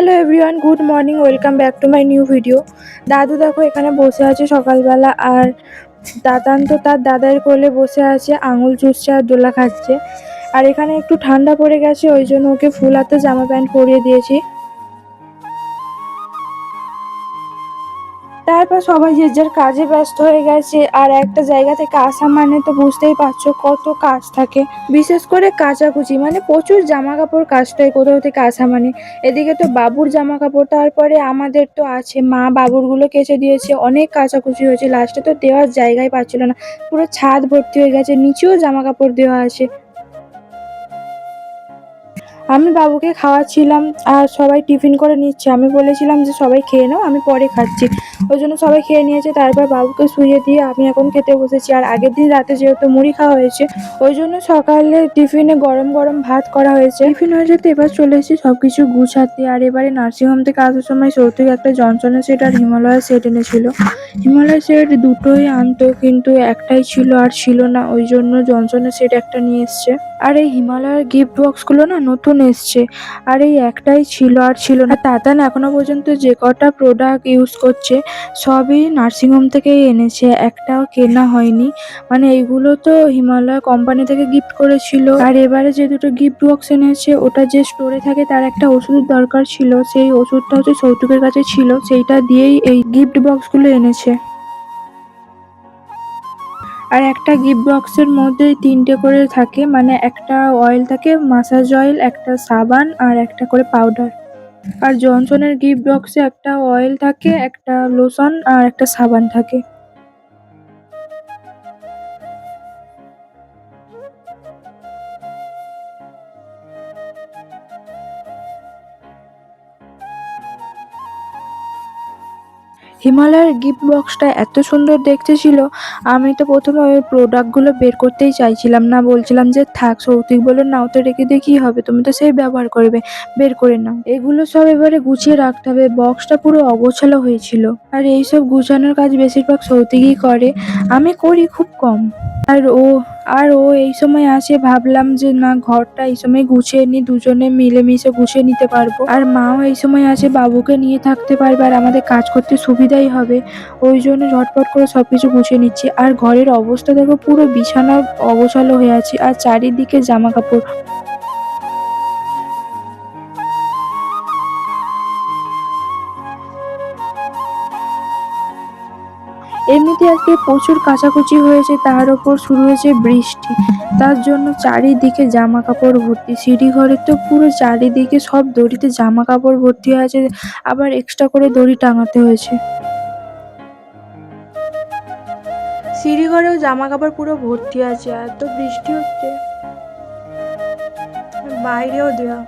Hello everyone, good morning, welcome back to my new video. দাদু দেখো এখানে বসে আছে সকালবেলা আর দাদান তো তার দাদার কোলে বসে আছে, আঙুল চুষছে আর দোলা খাচ্ছে। আর এখানে একটু ঠান্ডা পড়ে গেছে, ওই জন্য ওকে ফুল হাতে জামা প্যান্ট পরিয়ে দিয়েছি। তারপর সবাই যে যার কাজে ব্যস্ত হয়ে গেছে, আর একটা জায়গা থেকে আসা মানে তো বুঝতেই পারছ কত কাজ থাকে। বিশেষ করে কাচাকুচি মানে প্রচুর জামা কাপড় হয় কোথাও থেকে আসা মানে। এদিকে তো বাবুর জামা কাপড় তারপরে আমাদের তো আছে, মা বাবুরগুলো কেচে দিয়েছে, অনেক কাচাকুচি হয়েছে। লাস্টে তো দেওয়ার জায়গায় পাচ্ছিল না। পুরো ছাদ ভর্তি হয়ে গেছে, নিচেও জামা কাপড় দেওয়া আছে। আমি বাবুকে খাওয়াচ্ছিলাম আর সবাই টিফিন করে নিচ্ছে। আমি বলেছিলাম যে, সবাই খেয়ে নাও, আমি পরে খাচ্ছি। ওই জন্য সবাই খেয়ে নিয়েছে। তারপর বাবুকে শুয়ে দিয়ে আমি এখন খেতে বসেছি। আর আগের দিন রাতে যেহেতু মুড়ি খাওয়া হয়েছে, ওই জন্য সকালে টিফিনে গরম গরম ভাত করা হয়েছে। টিফিন হয়ে যেতে এবার চলে এসেছি সব কিছু গুছাতে। আর এবারে নার্সিংহোম থেকে আসার সময় সৌতিক একটা জনসনের সেট আর হিমালয় সেট এনেছিল। হিমালয় সেট দুটোই আনতো, কিন্তু একটাই ছিল আর ছিল না। ওই জন্য জনসনের সেট একটা নিয়ে এসছে। আর এই হিমালয়ের গিফট বক্সগুলো না নতুন এসছে। আর এই একটাই ছিল আর ছিল না। তাতান এখনও পর্যন্ত যে কটা প্রোডাক্ট ইউজ করছে, সবই নার্সিংহোম থেকেই এনেছে। একটাও কেনা হয়নি। মানে এইগুলো তো হিমালয় কোম্পানি থেকে গিফট করেছিল। আর এবারে যে দুটো গিফট বক্স এনেছে, ওটা যে স্টোরে থাকে, তার একটা ওষুধের দরকার ছিল। সেই ওষুধটা হচ্ছে সৌতুকের কাছে ছিল। সেইটা দিয়েই এই গিফট বক্সগুলো এনেছে। আর একটা গিফট বক্সের মধ্যে তিনটে করে থাকে মানে একটা অয়েল থাকে মাসাজ অয়েল একটা সাবান আর একটা করে পাউডার আর জনসনের গিফট বক্সে একটা অয়েল থাকে, একটা লোশন আর একটা সাবান থাকে। হিমালয়ের গিফট বক্সটা এত সুন্দর দেখতে ছিল, আমি তো প্রথমে ওই প্রোডাক্টগুলো বের করতেই চাইছিলাম না। বলছিলাম যে, থাক, সৌতিক বলো নাও তো রেখে দিয়ে কী হবে? তুমি তো সেই ব্যবহার করবে, বের করে নাও। এগুলো সব এবারে গুছিয়ে রাখতে হবে। বক্সটা পুরো অগোছালো হয়েছিল। আর এইসব গুছানোর কাজ বেশিরভাগ সৌতিকই করে। আমি করি খুব কম। আর ও আর ও এই সময় আসে, ভাবলাম যে না, ঘরটা এই সময় গুছিয়ে নি দুজনে মিলেমিশে গুছিয়ে নিতে পারব। আর মাও এই সময় আসে, বাবুকে নিয়ে থাকতে পারবে আর আমাদের কাজ করতে সুবিধাই হবে। ওই জন্য ঝটপট করে সব কিছু গুছিয়ে নিচ্ছি। আর ঘরের অবস্থা দেখো, পুরো বিছানা অবসালো হয়ে আছে। আর চারিদিকে জামা কাপড় এমনিতে আজকে প্রচুর কাচাকুচি হয়েছে তার ওপর শুরু হয়েছে বৃষ্টি। তার জন্য চারিদিকে জামা কাপড় ভর্তি সিঁড়ি ঘরে তো পুরো চারিদিকে সব দড়িতে জামা কাপড় ভর্তি হয়ে আছে আবার এক্সট্রা করে দড়ি টাঙাতে হয়েছে। সিঁড়ি ঘরেও জামা কাপড় পুরো ভর্তি আছে, এত বৃষ্টি হচ্ছে। বাইরেও দেওয়া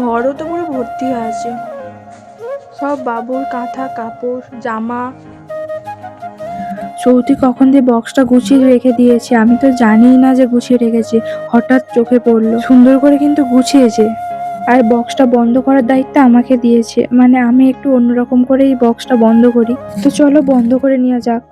ঘরও তো পুরো ভর্তি আছে। সব বাবুর কাঁথা, কাপড়, জামা। সৌতি কখন দিয়ে বক্সটা গুছিয়ে রেখে দিয়েছে, আমি তো জানিই না যে গুছিয়ে রেখেছে, হঠাৎ চোখে পড়ল। সুন্দর করে কিন্তু গুছিয়েছে। আর বক্সটা বন্ধ করার দায়িত্ব আমাকে দিয়েছে। মানে আমি একটু অন্যরকম করে এই বক্সটা বন্ধ করি। তো চলো বন্ধ করে নেওয়া যাক।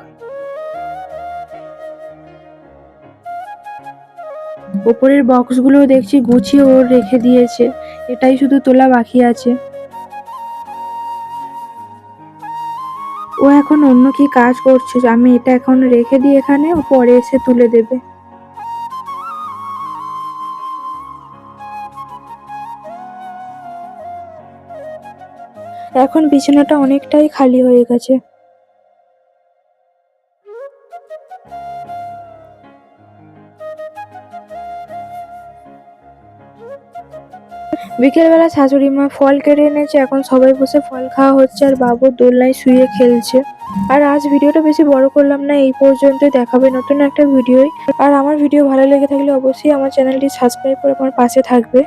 ওপরের বক্সগুলো দেখছি গুছিয়ে ওর রেখে দিয়েছে। এটাই শুধু তোলা বাকি আছে। ও এখন অন্য কি কাজ করছে? আমি এটা এখন রেখে দিই এখানে, ও পরে এসে তুলে দেবে। এখন বিছানাটা অনেকটাই খালি হয়ে গেছে। বিকেলবেলা শাশুড়ি মা ফল কেটে এনেছে, এখন সবাই বসে ফল খাওয়া হচ্ছে আর বাবু দোলনায় শুয়ে খেলছে। আর আজ ভিডিওটা বেশি বড় করলাম না, এই পর্যন্তই দেখাবে নতুন একটা ভিডিওই আর আমার ভিডিও ভালো লেগে থাকলে অবশ্যই আমার চ্যানেলটি সাবস্ক্রাইব করে আমার পাশে থাকবে।